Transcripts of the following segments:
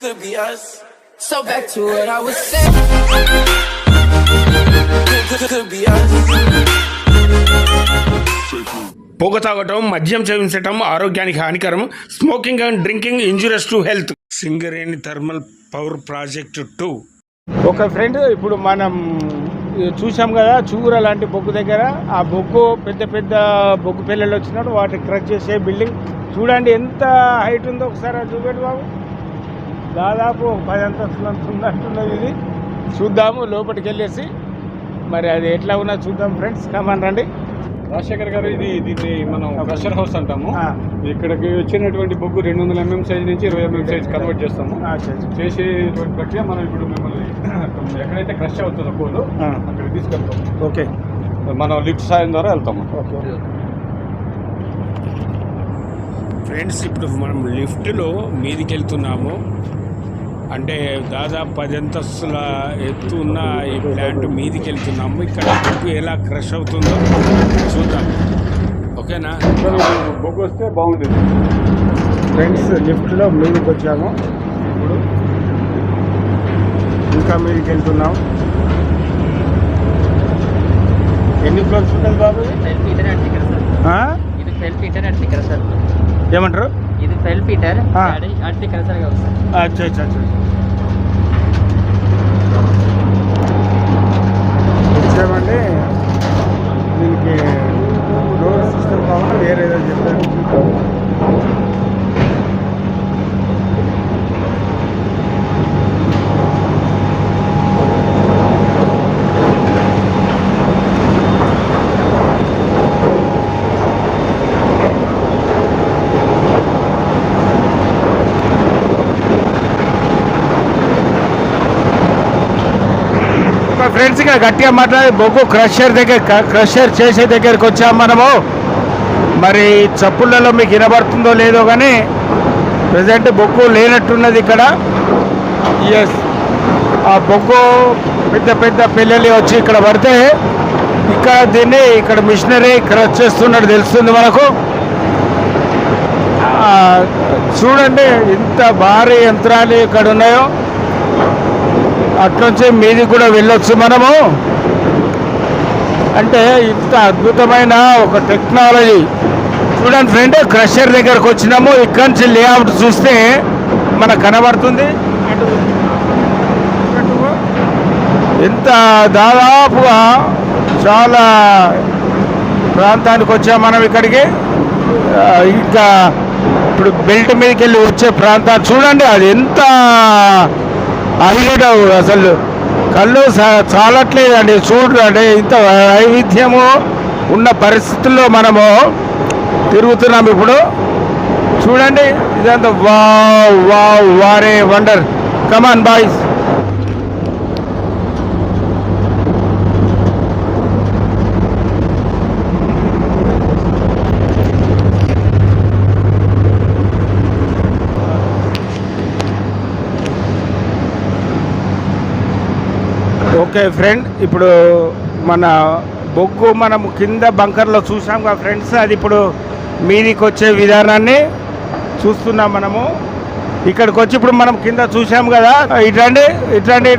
could be us. So back to what I was saying. Could, be us. పొగ తాగటం మద్యం సేవించటం ఆరోగ్యానికి హానికరం smoking and drinking injurious to health Singareni thermal power project two ఒక friend ఇప్పుడు మనం చూసాం కదా చూగుర లాంటి బొగ్గు దగ్గర ఆ బొగ్గు పెద్ద పెద్ద బొగ్గు పిల్లలు వచ్చినప్పుడు వాటిని క్రష్ చేసే బిల్డింగ్ చూడండి ఎంత హైట్ ఉందో ఒకసారి చూపెట్టు బాబు దాదాపు పది అంతస్తులు అంత ఉన్నట్టున్నది ఇది. చూద్దాము లోపలికి వెళ్ళేసి మరి అది ఎట్లా ఉన్నా చూద్దాం ఫ్రెండ్స్. కమాన్ రండి. రాజశేఖర్ గారు ఇది దీన్ని మనం ప్రెషర్ హౌస్ అంటాము. ఇక్కడికి వచ్చినటువంటి బొగ్గు రెండు వందల ఎంఎం సైజ్ నుంచి ఇరవై ఎంఎం సైజ్ కన్వర్ట్ చేస్తాము. చేసేటువంటి ప్రక్రియ మనం ఇప్పుడు మిమ్మల్ని ఎక్కడైతే క్రష్ అవుతుందో కోలు. అక్కడికి తీసుకెళ్తాం ఓకే మనం లిఫ్ట్ సాయం ద్వారా వెళ్తాము. ఓకే ఫ్రెండ్స్ ఇప్పుడు మనం లిఫ్ట్లో మీదికి వెళ్తున్నాము అంటే దాదాపు పది అంతస్తుల ఎత్తు ఉన్న ఈ ప్లాంట్ మీదికి వెళ్తున్నాము ఇక్కడ బొగ్గు ఎలా క్రష్ అవుతుందో చూద్దాం. ఓకేనా? బొగ్గు వస్తే బాగుంటుంది ఫ్రెండ్స్ లిఫ్ట్లో మీదకి వచ్చాము ఇప్పుడు ఇంకా మీదకి వెళ్తున్నాం ఎన్ని ఫ్లోర్స్ ఉంటుంది బాబు? ఇది? ఫెల్ ఫీటర్ అండ్ సార్. ఆ? ఇది ఫీటర్ అండ్ ఇక్కడ సార్. ఏమంటారు? ఇది కాదు సార్. అచ్చా అచ్చా అచ్చా వచ్చామండి దీనికి డోర్ సిస్టమ్ కావాలి వేరే ఏదో చెప్పారు ఒక ఫ్రెండ్స్ ఇక్కడ గట్టిగా మాట్లాడి బొగ్గు క్రషర్ దగ్గర క్రషర్ చేసే దగ్గరికి వచ్చాం మనము. మరి చప్పుళ్ళలో మీకు వినబడుతుందో లేదో కానీ ప్రజెంట్ బొగ్గు లేనట్టున్నది ఇక్కడ. ఎస్ ఆ బొగ్గు పెద్ద పెద్ద పిల్లలు వచ్చి ఇక్కడ పడితే ఇక్కడ దీన్ని ఇక్కడ మిషనరీ క్రష్ చేస్తున్నట్టు తెలుస్తుంది మనకు. చూడండి ఇంత భారీ యంత్రాలు ఇక్కడ ఉన్నాయో. అట్నుంచి మీది కూడా వెళ్ళొచ్చు మనము. అంటే ఇంత అద్భుతమైన ఒక టెక్నాలజీ. చూడండి ఫ్రెండ్ క్రషర్ దగ్గరకు వచ్చినాము. ఇక్కడి నుంచి లేఅవుట్ చూస్తే మనకు కనబడుతుంది. ఎంత దాదాపుగా చాలా ప్రాంతానికి వచ్చాం మనం ఇక్కడికి. ఇంకా ఇప్పుడు బెల్ట్ మీదకి వెళ్ళి వచ్చే ప్రాంతాలు చూడండి. అది ఎంత అడిగేటవు అసలు. కళ్ళు చా- చాలట్లేదండి. చూడండి ఇంత వైవిధ్యము ఉన్న పరిస్థితుల్లో మనము తిరుగుతున్నాం ఇప్పుడు. చూడండి ఇదంతా వా వా వారే wonder. Come on boys okay friend ఇప్పుడు మన బొగ్గు మనం కింద బంకర్లో చూసాం కదా ఫ్రెండ్స్ అది ఇప్పుడు మీదికి వచ్చే విధానాన్ని చూస్తున్నాం మనము. ఇక్కడికి వచ్చి ఇప్పుడు మనం కింద చూసాం కదా ఇట్లాంటి ఇట్లాంటి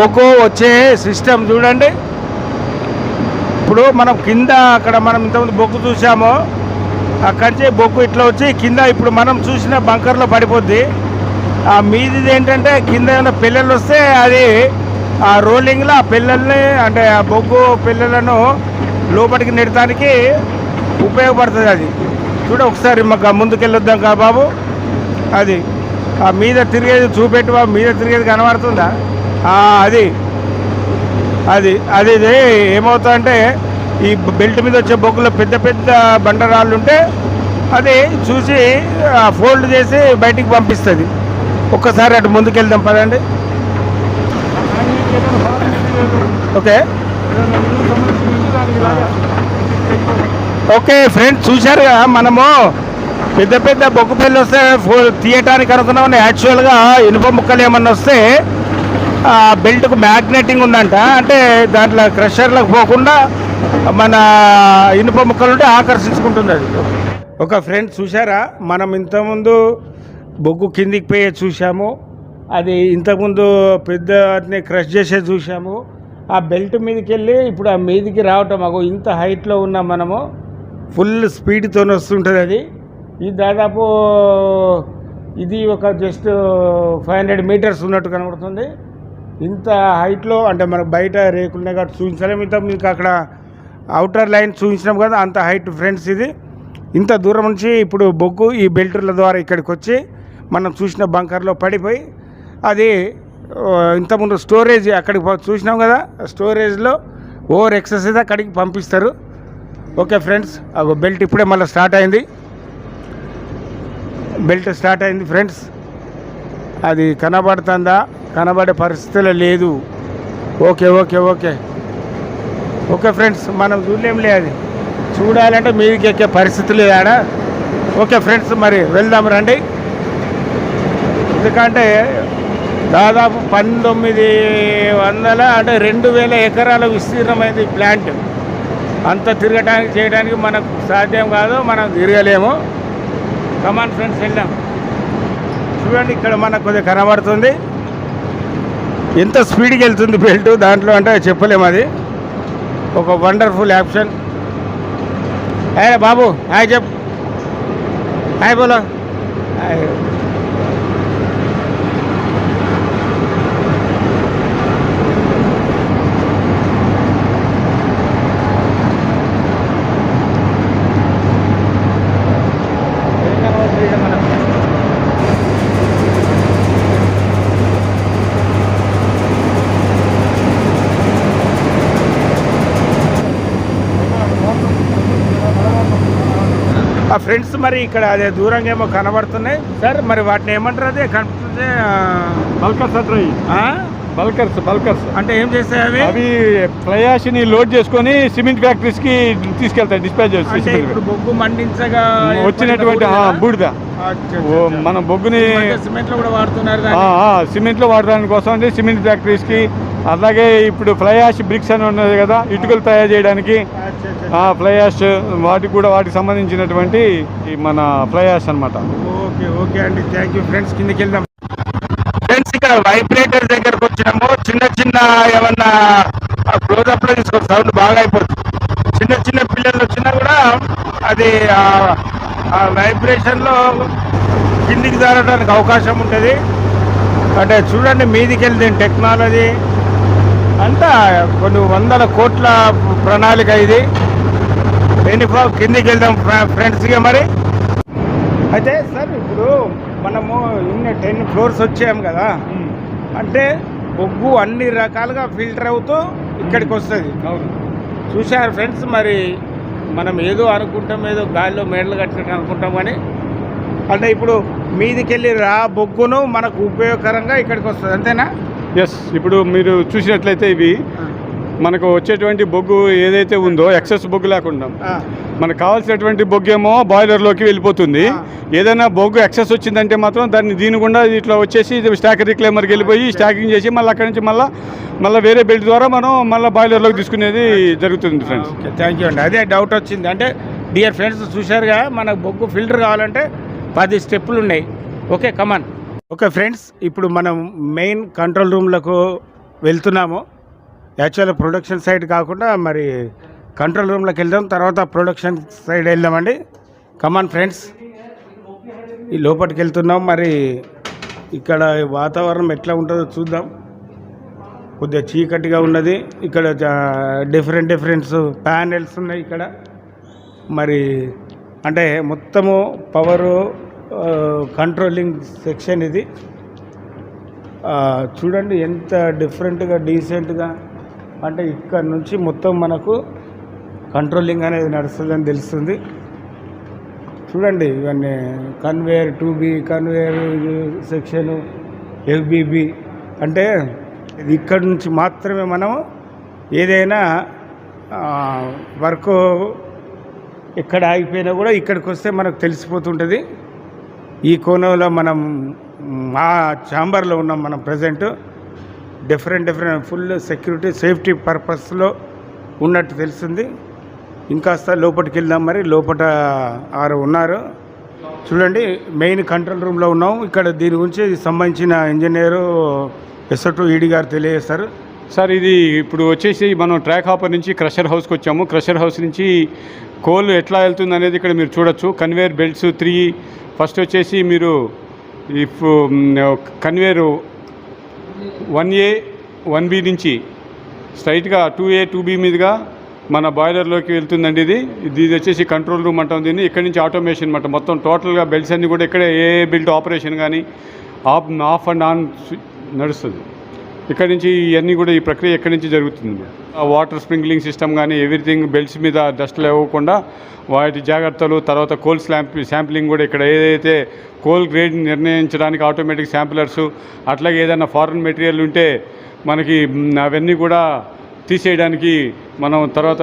బొగ్గు వచ్చే సిస్టమ్ చూడండి. ఇప్పుడు మనం కింద అక్కడ మనం ఇంతకుముందు బొగ్గు చూసామో. అక్కడి బొగ్గు ఇట్లా వచ్చి కింద ఇప్పుడు మనం చూసిన బంకర్లో పడిపోద్ది. ఆ మీదిది ఏంటంటే కింద ఏమైనా పిల్లలు వస్తే అది ఆ రోలింగ్లో ఆ పిల్లల్ని అంటే ఆ బొగ్గు పిల్లలను లోపలికి నెడటానికి ఉపయోగపడుతుంది అది. చూడ ఒకసారి మాకు ముందుకెళ్ళొద్దాం కా బాబు. అది. ఆ మీద తిరిగేది చూపెట్టి బాబు మీద తిరిగేది కనబడుతుందా? అది. అది అది ఇది ఏమవుతుందంటే ఈ బెల్ట్ మీద వచ్చే బొగ్గులో పెద్ద పెద్ద బండరాళ్ళు ఉంటే అది చూసి ఫోల్డ్ చేసి బయటికి పంపిస్తుంది. ఒక్కసారి అటు ముందుకెళ్దాం పదండి. ఓకే. ఓకే ఫ్రెండ్స్ చూశారుగా మనము? పెద్ద పెద్ద బొగ్గు పెళ్ళి వస్తే తీయటానికి అనుకున్నాం యాక్చువల్గా ఇనుప ముక్కలు ఏమన్నా వస్తే ఆ బెల్ట్కు మ్యాగ్నెటింగ్ ఉందంట. అంటే దాంట్లో క్రషర్లకు పోకుండా మన ఇనుప ముక్కలు ఉంటే ఆకర్షించుకుంటుంది అది. ఒక ఫ్రెండ్ చూసారా మనం ఇంతకుముందు బొగ్గు కిందికి పోయి చూసాము అది ఇంతకుముందు పెద్ద వాటిని క్రష్ చేసే చూసాము ఆ బెల్ట్ మీదకి వెళ్ళి ఇప్పుడు ఆ మీదికి రావటం మాకు ఇంత హైట్లో ఉన్నాం మనము ఫుల్ స్పీడ్తో వస్తుంటుంది అది. ఇది దాదాపు ఇది ఒక జస్ట్ ఫైవ్ హండ్రెడ్ మీటర్స్ ఉన్నట్టు కనబడుతుంది. ఇంత హైట్లో అంటే మనకు బయట రేకులున్నాయి కాబట్టి చూపించలేము ఇంత మీకు అక్కడ అవుటర్ లైన్ చూపించినాం కదా అంత హైట్ ఫ్రెండ్స్ ఇది. ఇంత దూరం నుంచి ఇప్పుడు బొగ్గు ఈ బెల్టుల ద్వారా ఇక్కడికి వచ్చి మనం చూసిన బంకర్లో పడిపోయి అది ఇంతకుముందు స్టోరేజ్ అక్కడికి పో- చూసినాం కదా స్టోరేజ్లో ఓవర్ ఎక్సర్సైజ్ అక్కడికి పంపిస్తారు. ఓకే ఫ్రెండ్స్ బెల్ట్ ఇప్పుడే మళ్ళీ స్టార్ట్ అయింది. బెల్ట్ స్టార్ట్ అయింది ఫ్రెండ్స్. అది కనబడుతుందా? కనబడే పరిస్థితులు లేదు. Okay okay okay. Okay friends మనం చూడలేంలే అది. చూడాలంటే మీదికి ఎక్కే పరిస్థితి లేదు ఓకే ఫ్రెండ్స్ మరి వెళ్దాం రండి. ఎందుకంటే దాదాపు పంతొమ్మిది వందల అంటే రెండు వేల ఎకరాల విస్తీర్ణమైంది ప్లాంట్. అంత తిరగటానికి చేయడానికి మనకు సాధ్యం కాదు మనం తిరగలేము. కమాన్ ఫ్రెండ్స్ వెళ్ళాం చూడండి ఇక్కడ మనకు కొద్దిగా కనబడుతుంది. ఎంత స్పీడ్కి వెళ్తుంది బెల్ట్? దాంట్లో అంటే చెప్పలేము అది. ఒక వండర్ఫుల్ ఆప్షన్ హాయ్ బాబు హాయ్ చెప్ హాయ్ బోలో. హాయ్. ఆ ఫ్రెండ్స్ మరి ఇక్కడ అదే దూరంగా ఏమో కనబడుతున్నాయి. సార్. మరి వాటిని ఏమంటారు అదే? కనిపిస్తుంది బల్కర్స్ అట్రై బల్కర్స్ బల్కర్స్. అంటే ఏం చేస్తాయి అవి? అవి ఫ్లై ని లోడ్ చేసుకొని సిమెంట్ ఫ్యాక్టరీస్కి తీసుకెళ్తాయి డిస్పాచ్ ఇప్పుడు బొగ్గు మండించగా వచ్చినటువంటి బూడిద? మన బొగ్గుని సిమెంట్లో కూడా వాడుతున్నారు సిమెంట్లో వాడడానికి కోసం అంటే సిమెంట్ ఫ్యాక్టరీస్కి అలాగే ఇప్పుడు ఫ్లై యాష్ బ్రిక్స్ అని ఉన్నది కదా ఇటుకలు తయారు చేయడానికి. ఫ్లై యాష్ వాటికి కూడా వాటికి సంబంధించినటువంటి ఈ మన ఫ్లై యాష్ అనమాట ఓకే ఓకే అండి. థ్యాంక్ యూ ఫ్రెండ్స్ కిందకి వెళ్దాం. ఫ్రెండ్స్ ఇక్కడ వైబ్రేటర్ దగ్గరకు వచ్చినాము చిన్న చిన్న ఏమన్నా క్లోజ్అప్లో తీసుకో సౌండ్ బాగా అయిపోతుంది చిన్న చిన్న పిల్లలు వచ్చినా కూడా అది ఆ- ఆ వైబ్రేషన్లో కిందికి జారడానికి అవకాశం ఉంటుంది. అంటే చూడండి మీదికి వెళ్తే టెక్నాలజీ అంతా కొన్ని వందల కోట్ల ప్రణాళిక ఇది. ఎన్నికో కిందికి వెళ్దాం ఫ్రెండ్స్గా మరి. అయితే సార్ ఇప్పుడు మనము ఇన్ని టెన్ ఫ్లోర్స్ వచ్చాము కదా. అంటే బొగ్గు అన్ని రకాలుగా ఫిల్టర్ అవుతూ ఇక్కడికి వస్తుంది. చూశారు ఫ్రెండ్స్ మరి మనం ఏదో అనుకుంటాం ఏదో గాలిలో మేడలు కట్టినట్టు అనుకుంటాం కానీ అంటే ఇప్పుడు మీదికెళ్ళి రా బొగ్గును మనకు ఉపయోగకరంగా ఇక్కడికి వస్తుంది. అంతేనా? ఎస్ ఇప్పుడు మీరు చూసినట్లయితే ఇవి మనకు వచ్చేటువంటి బొగ్గు ఏదైతే ఉందో ఎక్సెస్ బొగ్గు లేకుండా మనకు కావాల్సినటువంటి బొగ్గు ఏమో బాయిలర్లోకి వెళ్ళిపోతుంది. ఏదైనా బొగ్గు ఎక్సెస్ వచ్చిందంటే మాత్రం దాన్ని దీని గుండా ఇట్లా వచ్చేసి స్టాక్ రిక్లైమర్కి వెళ్ళిపోయి స్టాకింగ్ చేసి మళ్ళీ అక్కడి నుంచి మళ్ళీ మళ్ళీ వేరే బెల్ట్ ద్వారా మనం మళ్ళీ బాయిలర్లోకి తీసుకునేది జరుగుతుంది ఫ్రెండ్స్ థ్యాంక్ యూ అండి. అదే డౌట్ వచ్చింది. అంటే డియర్ ఫ్రెండ్స్ చూశారుగా మనకు బొగ్గు ఫిల్టర్ కావాలంటే పది స్టెప్పులు ఉన్నాయి. ఓకే కమాన్ ఓకే ఫ్రెండ్స్ ఇప్పుడు మనం మెయిన్ కంట్రోల్ రూమ్లకు వెళ్తున్నాము. యాక్చువల్ ప్రొడక్షన్ సైడ్ కాకుండా మరి కంట్రోల్ రూమ్లోకి వెళ్దాం తర్వాత ప్రొడక్షన్ సైడ్ వెళ్దామండి. కమాన్ ఫ్రెండ్స్ ఈ లోపలికి వెళ్తున్నాం. మరి ఇక్కడ వాతావరణం ఎట్లా ఉంటుందో చూద్దాం. కొద్దిగా చీకటిగా ఉన్నది. ఇక్కడ డిఫరెంట్ డిఫరెంట్స్ ప్యానెల్స్ ఉన్నాయి ఇక్కడ. మరి అంటే మొత్తము పవరు కంట్రోలింగ్ సెక్షన్ ఇది. చూడండి ఎంత డిఫరెంట్గా డీసెంట్గా అంటే ఇక్కడ నుంచి మొత్తం మనకు కంట్రోలింగ్ అనేది నడుస్తుందని తెలుస్తుంది. చూడండి ఇవన్నీ conveyor two B conveyor section FBB అంటే ఇక్కడి ఇక్కడ నుంచి మాత్రమే మనం ఏదైనా వర్క్ ఎక్కడ ఆగిపోయినా కూడా ఇక్కడికి వస్తే మనకు తెలిసిపోతుంటుంది. ఈ కోణంలో మనం మా ఛాంబర్లో ఉన్నాం మనం present different different full security safety పర్పస్లో ఉన్నట్టు తెలిసింది. ఇంకాస్త లోపలికి వెళ్దాం మరి. లోపల ఆరు ఉన్నారు. చూడండి మెయిన్ కంట్రోల్ రూమ్లో ఉన్నాం. ఇక్కడ దీని గురించి సంబంధించిన ఇంజనీరు ఎస్ఓ ఈడి గారు తెలియజేస్తారు. సార్ ఇది ఇప్పుడు వచ్చేసి మనం ట్రాక్ హాపర్ నుంచి క్రషర్ హౌస్కి వచ్చాము. క్రషర్ హౌస్ నుంచి కోల్ ఎట్లా వెళ్తుంది అనేది ఇక్కడ మీరు చూడొచ్చు. కన్వేర్ బెల్ట్స్ త్రీ ఫస్ట్ వచ్చేసి మీరు ఈ conveyor one A one B నుంచి స్ట్రైట్గా టూ ఏ టూ బి మీదుగా మన బాయిలర్లోకి వెళ్తుందండి ఇది. ఇది వచ్చేసి కంట్రోల్ రూమ్ అంటాం దీన్ని. ఇక్కడ నుంచి ఆటోమేషన్ అనమాట మొత్తం టోటల్గా బెల్ట్స్ అన్నీ కూడా ఇక్కడే ఏ బెల్ట్ ఆపరేషన్ కానీ ఆఫ్ ఆఫ్ అండ్ ఆన్ నడుస్తుంది. ఇక్కడ నుంచి ఇవన్నీ కూడా ఈ ప్రక్రియ ఎక్కడి నుంచి జరుగుతుంది వాటర్ స్ప్రింక్లింగ్ సిస్టమ్ కానీ ఎవ్రీథింగ్ బెల్ట్స్ మీద డస్ట్ లేవకుండా వాటి జాగ్రత్తలు తర్వాత కోల్ స్లాంప్ శాంప్లింగ్ కూడా ఇక్కడ ఏదైతే కోల్ గ్రేడ్ నిర్ణయించడానికి ఆటోమేటిక్ శాంపులర్స్ అట్లాగే ఏదైనా ఫారెన్ మెటీరియల్ ఉంటే మనకి అవన్నీ కూడా తీసేయడానికి మనం తర్వాత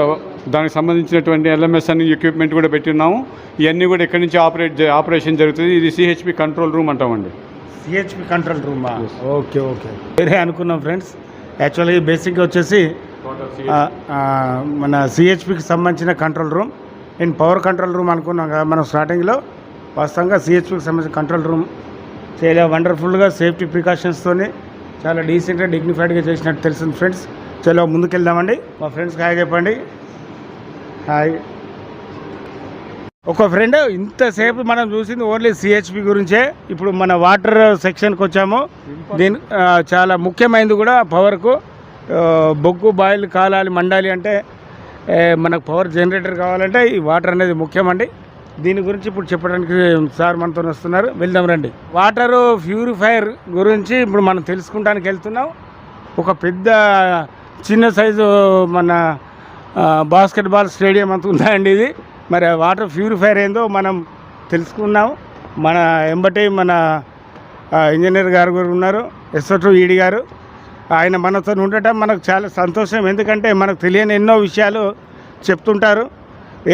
దానికి సంబంధించినటువంటి ఎల్ఎంఎస్ అని ఎక్విప్మెంట్ కూడా పెట్టి ఉన్నాము ఇవన్నీ కూడా ఇక్కడి నుంచి ఆపరేట్ ఆపరేషన్ జరుగుతుంది. ఇది సిహెచ్పి కంట్రోల్ రూమ్ అంటామండి. సిహెచ్పి కంట్రోల్ రూమా ఓకే ఓకే. వేరే అనుకున్నాం ఫ్రెండ్స్. యాక్చువల్లీ బేసిక్గా వచ్చేసి మన సిహెచ్పికి సంబంధించిన కంట్రోల్ రూమ్ నేను పవర్ కంట్రోల్ రూమ్ అనుకున్నాం కదా మనం స్టార్టింగ్లో వాస్తవంగా సిహెచ్పికి సంబంధించిన కంట్రోల్ రూమ్ చాలా వండర్ఫుల్గా సేఫ్టీ ప్రికాషన్స్తోని చాలా డీసెంట్గా డిగ్నిఫైడ్గా చేసినట్టు తెలిసింది ఫ్రెండ్స్ చలో ముందుకెళ్దామండి. మా ఫ్రెండ్స్కి హాయ్ చెప్పండి. హాయ్. ఒక ఫ్రెండ్ ఇంతసేపు మనం చూసింది ఓన్లీ సిహెచ్పి గురించే. ఇప్పుడు మన వాటర్ సెక్షన్కి వచ్చాము. దీని చాలా ముఖ్యమైనది కూడా పవర్కు బొగ్గు బాయిల్ కాలాలి మండాలి అంటే మనకు పవర్ జనరేటర్ కావాలంటే ఈ వాటర్ అనేది ముఖ్యమండి. దీని గురించి ఇప్పుడు చెప్పడానికి సార్ మనతో వస్తున్నారు. వెళ్దాం రండి. వాటర్ ప్యూరిఫైయర్ గురించి ఇప్పుడు మనం తెలుసుకుంటానికి వెళ్తున్నాం. ఒక పెద్ద చిన్న సైజు మన బాస్కెట్బాల్ స్టేడియం అంత ఉందండి ఇది. మరి వాటర్ ప్యూరిఫైర్ ఏందో మనం తెలుసుకున్నాం. మన ఎంబటి మన ఇంజనీర్ గారు కూడా ఉన్నారు. ఎస్ఓ ఈడి గారు. ఆయన మనతో ఉండటం మనకు చాలా సంతోషం. ఎందుకంటే మనకు తెలియని ఎన్నో విషయాలు చెప్తుంటారు.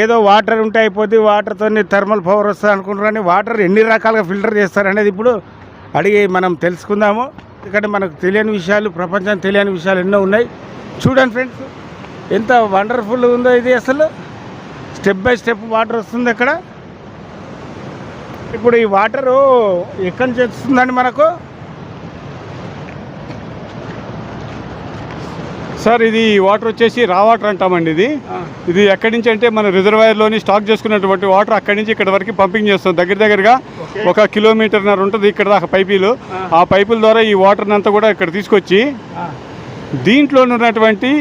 ఏదో వాటర్ ఉంటే అయిపోద్ది వాటర్తో థర్మల్ పవర్ వస్తుంది అనుకుంటారు కానీ వాటర్ ఎన్ని రకాలుగా ఫిల్టర్ చేస్తారు అనేది ఇప్పుడు అడిగి మనం తెలుసుకుందాము. ఎందుకంటే మనకు తెలియని విషయాలు ప్రపంచం తెలియని విషయాలు ఎన్నో ఉన్నాయి. చూడండి ఫ్రెండ్స్ ఎంత వండర్ఫుల్ ఉందో ఇది అసలు. స్టెప్ బై స్టెప్ వాటర్ వస్తుంది అక్కడ. ఇప్పుడు ఈ వాటరు ఎక్కడి నుంచి వస్తుందండి మనకు? సార్ ఇది వాటర్ వచ్చేసి రా వాటర్ అంటామండి ఇది. ఇది ఎక్కడి నుంచి అంటే మన రిజర్వాయర్లోని స్టాక్ చేసుకున్నటువంటి వాటర్ అక్కడి నుంచి ఇక్కడ వరకు పంపింగ్ చేస్తాం. దగ్గర దగ్గరగా ఒక కిలోమీటర్న్నర ఉంటుంది ఇక్కడ దాకా పైపులు. ఆ. పైపుల ద్వారా ఈ వాటర్ అంతా కూడా ఇక్కడ తీసుకొచ్చి దీంట్లో ఉన్నటువంటి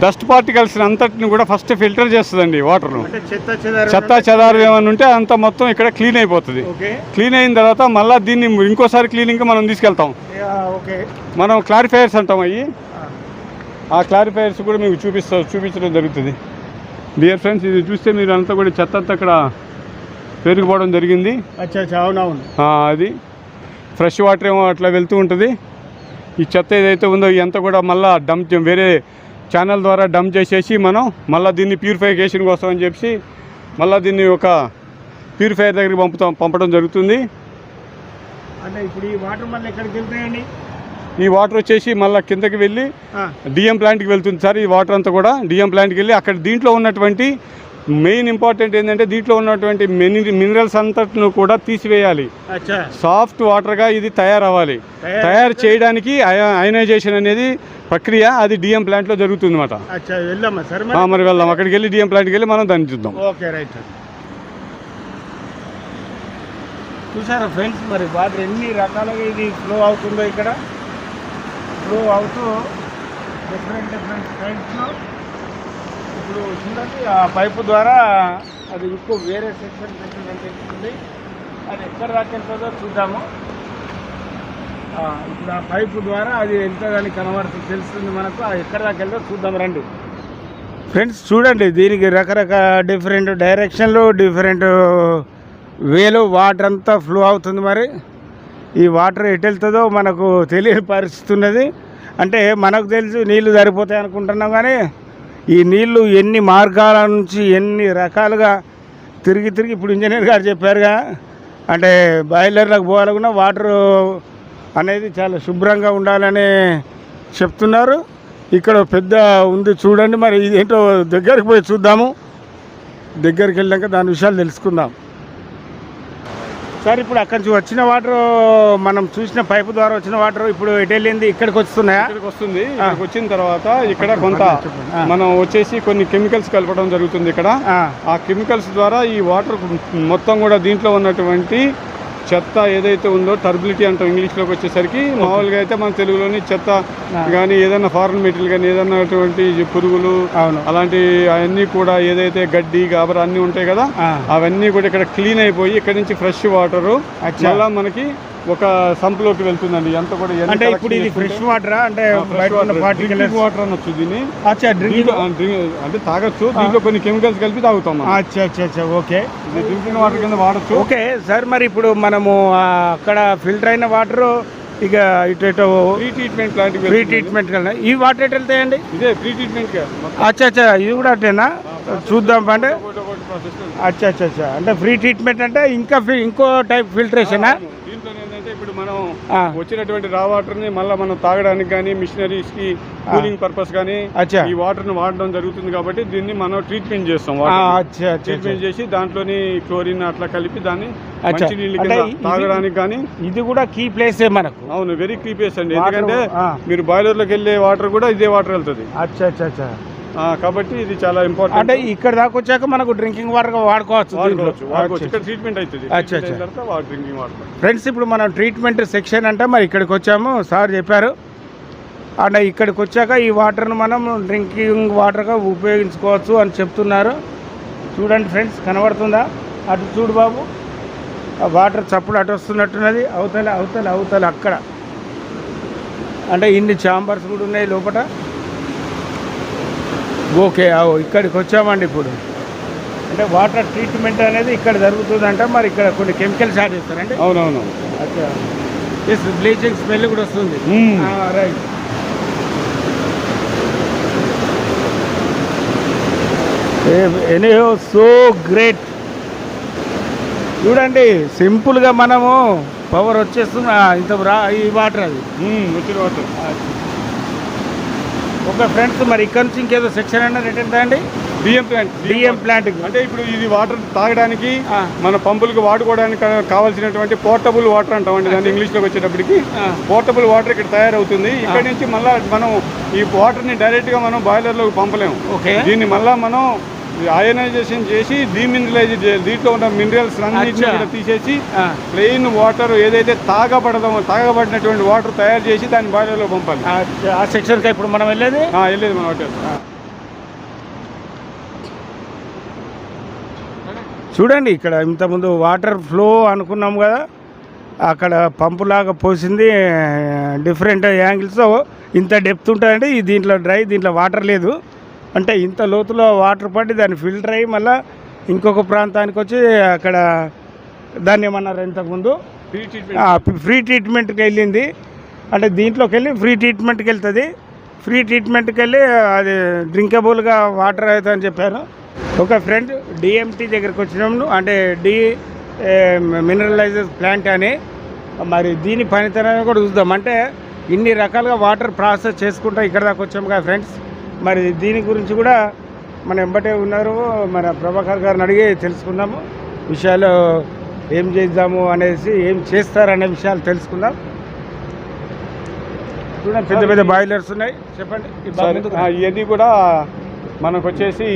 డస్ట్ పార్టికల్స్ అంతటిని కూడా ఫస్ట్ ఫిల్టర్ చేస్తుందండి వాటర్ను చెత్త చెదారం ఏమైనా ఉంటే అంత మొత్తం ఇక్కడ క్లీన్ అయిపోతుంది. క్లీన్ అయిన తర్వాత మళ్ళీ దీన్ని ఇంకోసారి క్లీనింగ్కి మనం తీసుకెళ్తాం. మనం క్లారిఫైయర్స్ అంటాం అవి ఆ క్లారిఫైయర్స్ కూడా మీకు చూపిస్తా చూపించడం జరుగుతుంది. డియర్ ఫ్రెండ్స్ ఇది చూస్తే మీరు అంతా కూడా చెత్త అంతా అక్కడ పెరిగిపోవడం జరిగింది. అవునవును. అది ఫ్రెష్ వాటర్ ఏమో అట్లా వెళ్తూ ఉంటుంది. ఈ చెత్త ఏదైతే ఉందో ఇదంతా కూడా మళ్ళీ డంప్ వేరే ఛానల్ ద్వారా డంప్ చేసేసి మనం మళ్ళీ దీన్ని ప్యూరిఫికేషన్ కోసం అని చెప్పి మళ్ళీ దీన్ని ఒక ప్యూరిఫైయర్ దగ్గరికి పంపుతాం పంపడం జరుగుతుంది. అంటే ఇప్పుడు ఈ వాటర్ మళ్ళీ ఎక్కడికి వెళ్తాయండి? ఈ వాటర్ వచ్చేసి మళ్ళీ కిందకి వెళ్ళి డిఎం ప్లాంట్కి వెళ్తుంది సార్. ఈ వాటర్ అంతా కూడా డిఎం ప్లాంట్కి వెళ్ళి అక్కడ దీంట్లో ఉన్నటువంటి మెయిన్ ఇంపార్టెంట్ ఏంటంటే దీంట్లో ఉన్నటువంటి మిని మినరల్స్ అంతటిను కూడా తీసివేయాలి. సాఫ్ట్ వాటర్గా ఇది తయారవ్వాలి. తయారు చేయడానికి అయనైజేషన్ అనేది ప్రక్రియ అది డిఎం ప్లాంట్లో జరుగుతుంది సరే మరి? వెళ్దాం. అక్కడికి వెళ్ళి డిఎం ప్లాంట్కి వెళ్ళి మనం దాన్ని చూద్దాం. ఓకే రైట్ చూసారా ఫ్రెండ్స్ మరి వాటర్ ఎన్ని రకాలుగా ఇది ఫ్లో అవుతుందో ఇక్కడ? ఫ్లో అవుతూ డిఫరెంట్ డిఫరెంట్ టైప్స్లో ఇప్పుడు చూడండి ఆ పైపు ద్వారా అది ఇంకో వేరే సెక్షన్ తెలుస్తుంది అది ఎక్కడ దాకెళ్తుందో చూద్దాము. ఇప్పుడు ఆ పైపు ద్వారా అది వెళ్తుందని కనబడుతుంది తెలుస్తుంది మనకు. అది ఎక్కడ దాకెళ్తో చూద్దాం రండి. ఫ్రెండ్స్ చూడండి దీనికి రకరకాల డిఫరెంట్ డైరెక్షన్లు డిఫరెంట్ వేలో వాటర్ అంతా ఫ్లో అవుతుంది మరి. ఈ వాటర్ ఎటు వెళ్తుందో మనకు తెలియని పరిస్థితి ఉన్నది అంటే మనకు తెలుసు నీళ్ళు సరిపోతాయి అనుకుంటున్నాం కానీ ఈ నీళ్ళు ఎన్ని మార్గాల నుంచి ఎన్ని రకాలుగా తిరిగి తిరిగి ఇప్పుడు ఇంజనీర్ గారు చెప్పారుగా అంటే బాయిలర్లకు పోవాలనుకున్నా వాటర్ అనేది చాలా శుభ్రంగా ఉండాలని చెప్తున్నారు. ఇక్కడ పెద్ద ఉంది చూడండి మరి ఇదేంటో దగ్గరికి పోయి చూద్దాము. దగ్గరికి వెళ్ళాక దాని విషయాలు తెలుసుకుందాం. సార్ ఇప్పుడు అక్కడి నుంచి వచ్చిన వాటర్ మనం చూసిన పైపు ద్వారా వచ్చిన వాటర్ ఇప్పుడు ఎటు వెళ్ళింది? ఇక్కడికి వస్తున్నాయా? ఇక్కడికి వస్తుంది. ఇక్కడికి వచ్చిన తర్వాత ఇక్కడ కొంత. మనం వచ్చేసి కొన్ని కెమికల్స్ కలపడం జరుగుతుంది ఇక్కడ. ఆ కెమికల్స్ ద్వారా ఈ వాటర్ మొత్తం కూడా దీంట్లో ఉన్నటువంటి చెత్త ఏదైతే ఉందో టర్బిలిటీ అంటాం ఇంగ్లీష్లోకి వచ్చేసరికి మామూలుగా అయితే మన తెలుగులోని చెత్త కానీ ఏదైనా ఫారెన్ మెటీరియల్ కానీ ఏదైనా అటువంటి పురుగులు అలాంటి అవన్నీ కూడా ఏదైతే గడ్డి గాబర అన్నీ ఉంటాయి కదా అవన్నీ కూడా ఇక్కడ క్లీన్ అయిపోయి ఇక్కడ నుంచి ఫ్రెష్ వాటరు. మళ్ళా మనకి ఒక సంపులోకి వెళ్తుందండి. ఎంత కూడా అంటే ఇప్పుడు ఇది ఫ్రెష్ వాటరా అంటే drinking water అనొచ్చు దీన్ని. డ్రింకింగ్ అంటే తాగొచ్చు. దీంట్లో కొన్ని కెమికల్స్ కలిపి తాగుతాం. అచ్చా అచ్చా అచ్చా ఓకే. ఇది డ్రింకింగ్ వాటర్ కింద వాడచ్చు. ఓకే సార్ మరి ఇప్పుడు మనము అక్కడ ఫిల్టర్ అయిన వాటర్ ఇక ఇటు ఇటు free treatment plant free treatment కన్నా ఈ వాటర్ ఎటు వెళ్తాయండి? ఇదే ఫ్రీ ట్రీట్మెంట్ అచ్చా అచ్చా ఇది కూడా అట్టేనా చూద్దాం అంటే అచ్చా అచ్చా అచ్చా. అంటే ఫ్రీ ట్రీట్మెంట్ అంటే ఇంకా ఇంకో టైప్ ఫిల్టరేషనా ఇప్పుడు మనం. వచ్చినటువంటి రా వాటర్ని మళ్ళీ మనం తాగడానికి కానీ మిషనరీస్కి కూలింగ్ పర్పస్ కానీ. ఈ వాటర్ని వాడడం జరుగుతుంది కాబట్టి దీన్ని మనం ట్రీట్మెంట్ చేస్తాం ట్రీట్మెంట్ చేసి దాంట్లోని క్లోరిన్ అట్లా కలిపి దాన్ని తాగడానికి కానీ ఇది కూడా కీ ప్లేసే మనకు. అవును వెరీ క్రీపియస్ అండి. Water- ఎందుకంటే. మీరు బాయిలర్లోకి వెళ్ళే వాటర్ కూడా ఇదే వాటర్ వెళ్తుంది. అచ్చా అచ్చా. కాబట్టి ఇది చాలా ఇంపార్టెంట్ అంటే ఇక్కడ దాకా వచ్చాక మనకు డ్రింకింగ్ వాటర్ వాడుకోవచ్చు ఇక్కడ ట్రీట్మెంట్ అవుతుంది డ్రింకింగ్ వాటర్ ఫ్రెండ్స్ ఇప్పుడు మనం ట్రీట్మెంట్ సెక్షన్ అంటే మరి ఇక్కడికి వచ్చాము. సార్ చెప్పారు. అంటే ఇక్కడికి వచ్చాక ఈ వాటర్ను మనం డ్రింకింగ్ వాటర్గా ఉపయోగించుకోవచ్చు అని చెప్తున్నారు. చూడండి ఫ్రెండ్స్ కనబడుతుందా? అటు చూడు బాబు. ఆ వాటర్ చప్పుడు అటు వస్తున్నట్టున్నది. అవతల అవతల అవతల అక్కడ. అంటే ఇన్ని చాంబర్స్ కూడా ఉన్నాయి లోపల ఓకే అవు ఇక్కడికి వచ్చామండి ఇప్పుడు. అంటే వాటర్ ట్రీట్మెంట్ అనేది ఇక్కడ జరుగుతుందంట మరి ఇక్కడ కొన్ని కెమికల్స్ యాడ్ చేస్తారండి? అవునవును. అచ్చా. ఎస్ బ్లీచింగ్ స్మెల్ కూడా వస్తుంది. Hmm. Right. Anyhow so great. చూడండి సింపుల్గా మనము పవర్ వచ్చేస్తుంది. ఆ, ఇంత రా ఈ వాటర్ అది. వచ్చిన వాటర్ ఓకే ఫ్రెండ్స్ మరి ఇక్కడ నుంచి ఇంకేదో సెక్షన్ అయినా రిటర్న్ అండి డిఎం ప్లాంట్. DM plant. అంటే ఇప్పుడు ఇది వాటర్ తాగడానికి. మన పంపులకు వాడుకోవడానికి కావాల్సినటువంటి పోర్టబుల్ వాటర్ అంటామండి దాన్ని ఇంగ్లీష్లోకి వచ్చేటప్పటికి. పోర్టబుల్ వాటర్ ఇక్కడ తయారవుతుంది. ఇక్కడ నుంచి మళ్ళీ మనం ఈ వాటర్ని డైరెక్ట్గా మనం బాయిలర్లోకి పంపలేము. ఓకే. దీన్ని మళ్ళీ మనం అయనైజేషన్ చేసి డీమినరలైజ్ దీంట్లో ఉన్న మినరల్స్ అన్నింటినీ తీసేసి. ప్లెయిన్ వాటర్ ఏదైతే తాగబడదామో తాగబడినటువంటి వాటర్ తయారు చేసి దాన్ని బాయిలర్లో పంపాలి. ఆ- సెక్షన్కి ఇప్పుడు మనం వెళ్ళేది? ఆ, వెళ్ళేది మన హోటల్ చూడండి ఇక్కడ ఇంతకుముందు వాటర్ ఫ్లో అనుకున్నాం కదా అక్కడ పంపులాగా పోసింది డిఫరెంట్ యాంగిల్స్ ఇంత డెప్త్ ఉంటుందంటే ఈ దీంట్లో డ్రై దీంట్లో వాటర్ లేదు. అంటే ఇంత లోతులో వాటర్ పడి దాన్ని ఫిల్టర్ అయ్యి మళ్ళీ ఇంకొక ప్రాంతానికి వచ్చి అక్కడ దాన్ని ఏమన్నారు ఇంతకుముందు? ఫ్రీ ట్రీట్మెంట్ ఫ్రీ ట్రీట్మెంట్కి వెళ్ళింది. అంటే దీంట్లోకి వెళ్ళి ఫ్రీ ట్రీట్మెంట్కి వెళ్తుంది. ఫ్రీ ట్రీట్మెంట్కి వెళ్ళి అది డ్రింకబుల్గా వాటర్ అవుతుందని చెప్పారు. ఒక ఫ్రెండ్ డిఎంటీ దగ్గరికి వచ్చినాము. అంటే డి మినరలైజర్ ప్లాంట్ అని. మరి దీని పనితనాన్ని కూడా చూద్దాం. అంటే ఇన్ని రకాలుగా వాటర్ ప్రాసెస్ చేసుకుంటా ఇక్కడ దాకా వచ్చాము కదా ఫ్రెండ్స్ మరి దీని గురించి కూడా మన ఎంబటే ఉన్నారు. మన ప్రభాకర్ గారిని అడిగి తెలుసుకుందాము. విషయాలు ఏం చేద్దాము అనేసి ఏం చేస్తారనే విషయాలు తెలుసుకుందాం. చూడండి పెద్ద పెద్ద బాయిలర్స్ ఉన్నాయి. చెప్పండి. ఇవన్నీ కూడా మనకు వచ్చేసి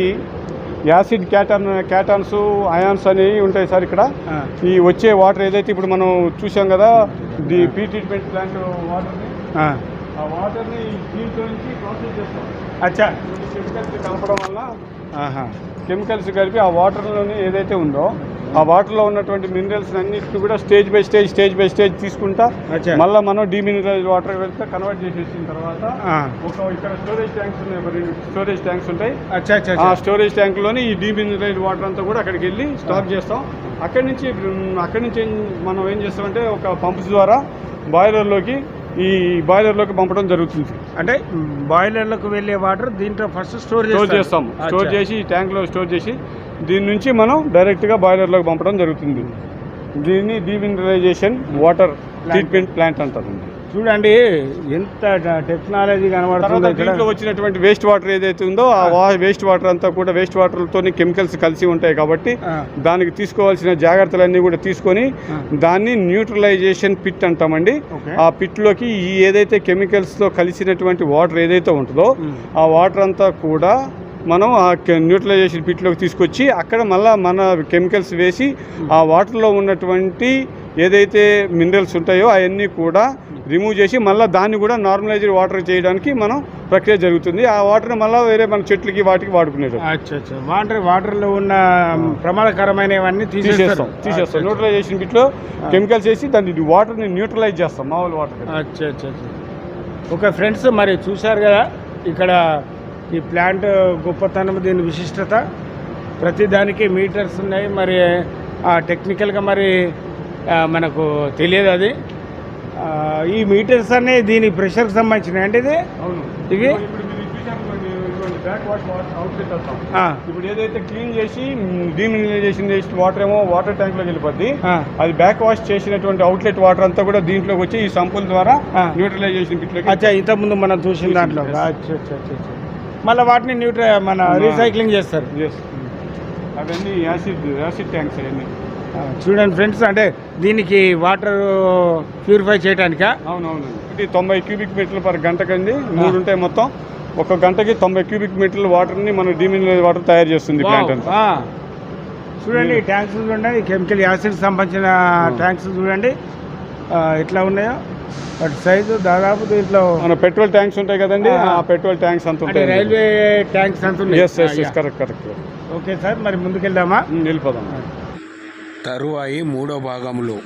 యాసిడ్ క్యాటన్ క్యాటాన్స్ అయాన్స్ అనేవి ఉంటాయి సార్ ఇక్కడ. ఈ వచ్చే వాటర్ ఏదైతే ఇప్పుడు మనం చూసాం కదా ది పీ ట్రీట్మెంట్ ప్లాంట్ వాటర్ని ఆ. ఆ వాటర్ని దీంట్లో నుంచి ప్రాసెస్ చేస్తాం. అచ్చా కెమికల్స్ కలపడం వల్ల. కెమికల్స్ కలిపి ఆ వాటర్లోని ఏదైతే ఉందో ఆ వాటర్లో ఉన్నటువంటి మినరల్స్ అన్నిటిని కూడా stage by stage stage by stage తీసుకుంటా. మళ్ళీ మనం డీమినరలైజ్ వాటర్ వెళ్తే కన్వర్ట్ చేసేసిన తర్వాత ఆ. ఒక ఇక్కడ స్టోరేజ్ ట్యాంక్స్ ఉన్నాయి స్టోరేజ్ ట్యాంక్స్ ఉంటాయి ఆ. స్టోరేజ్ ట్యాంక్లోని ఈ డీమినరైజ్ వాటర్ అంతా కూడా అక్కడికి వెళ్ళి స్టాక్ చేస్తాం అక్కడి నుంచి అక్కడి నుంచి మనం ఏం చేస్తామంటే ఒక పంప్స్ ద్వారా బాయిలర్లోకి ఈ బాయిలర్లోకి పంపడం జరుగుతుంది. అంటే బాయిలర్లకు వెళ్ళే వాటర్ దీంట్లో ఫస్ట్ స్టోర్ స్టోర్ చేస్తాం. స్టోర్ చేసి ట్యాంక్లో స్టోర్ చేసి దీని నుంచి మనం డైరెక్ట్గా బాయిలర్లోకి పంపడం జరుగుతుంది. దీన్ని డీమినరైజేషన్ వాటర్ ట్రీట్మెంట్ ప్లాంట్ అంటారు. చూడండి ఎంత టెక్నాలజీ కనబడుతుందో దీంట్లో వచ్చినటువంటి వేస్ట్ వాటర్ ఏదైతే ఉందో ఆ వేస్ట్ వాటర్ అంతా కూడా వేస్ట్ వాటర్తో కెమికల్స్ కలిసి ఉంటాయి కాబట్టి. దానికి తీసుకోవాల్సిన జాగ్రత్తలన్నీ కూడా తీసుకొని. దాన్ని న్యూట్రలైజేషన్ పిట్ అంటామండి. ఆ పిట్లోకి ఈ ఏదైతే కెమికల్స్తో కలిసినటువంటి వాటర్ ఏదైతే ఉంటుందో. ఆ వాటర్ అంతా కూడా మనం ఆ న్యూట్రలైజేషన్ పిట్లోకి తీసుకొచ్చి అక్కడ మళ్ళా మన కెమికల్స్ వేసి ఆ వాటర్లో ఉన్నటువంటి ఏదైతే మినరల్స్ ఉంటాయో అవన్నీ కూడా రిమూవ్ చేసి మళ్ళీ దాన్ని కూడా నార్మలైజ్డ్ వాటర్ చేయడానికి మనం ప్రక్రియ జరుగుతుంది. ఆ వాటర్ని మళ్ళీ వేరే మన చెట్లకి వాటికి వాడుకునేది వాటర్ వాటర్లో ఉన్న ప్రమాదకరమైనవన్నీ తీసేస్తాం తీసేస్తాం. న్యూట్రలైజేషన్ బిట్లో కెమికల్స్ వేసి దాన్ని వాటర్ని న్యూట్రలైజ్ చేస్తాం మామూలు వాటర్ ఓకే ఫ్రెండ్స్ మరి చూశారు కదా ఇక్కడ ఈ ప్లాంట్ గొప్పతనం దీని విశిష్టత. ప్రతి దానికి మీటర్స్ ఉన్నాయి. మరి ఆ టెక్నికల్గా మరి మనకు తెలియదు అది ఈ మీటర్స్ అనే దీని ప్రెషర్కి సంబంధించినవి అంటే ఇది అవును ఇవి? ఇప్పుడు ఏదైతే క్లీన్ చేసి డీమినరైజేషన్ చేసిన వాటర్ ఏమో వాటర్ ట్యాంక్లోకి వెళ్ళిపోద్ది. అది బ్యాక్ వాష్ చేసినటువంటి అవుట్లెట్ వాటర్ అంతా కూడా దీంట్లోకి వచ్చి ఈ సంపుల ద్వారా. న్యూట్రలైజేషన్ అచ్చా ఇంతకుముందు మనం చూసిన దాంట్లో. మళ్ళీ వాటిని న్యూట్ర మన రీసైక్లింగ్ చేస్తారు. అవన్నీ యాసిడ్ యాసిడ్ ట్యాంక్స్ అవన్నీ చూడండి ఫ్రెండ్స్ అంటే దీనికి వాటర్ ప్యూరిఫై చేయడానికా అవునవును ఇది తొంభై క్యూబిక్ మీటర్లు పర్ గంటకండి. మూడు ఉంటాయి మొత్తం ఒక గంటకి తొంభై క్యూబిక్ మీటర్ల వాటర్ని మనం డీమినరైజ్ వాటర్ తయారు చేస్తుంది ప్లాంట్ అంతా. చూడండి ట్యాంక్స్ చూడండి కెమికల్ యాసిడ్ సంబంధించిన ట్యాంక్స్ చూడండి. ఎట్లా ఉన్నాయో? వాటి సైజు దాదాపు దీంట్లో మన పెట్రోల్ ట్యాంక్స్ ఉంటాయి కదండి ఆ. పెట్రోల్ ట్యాంక్స్ అంత ఉంటాయి రైల్వే ట్యాంక్స్ అంత ఉన్నాయి. Yes correct correct okay sir మరి ముందుకెళ్దామా? వెళ్ళిపోదాం. తరువాయి మూడో భాగంలో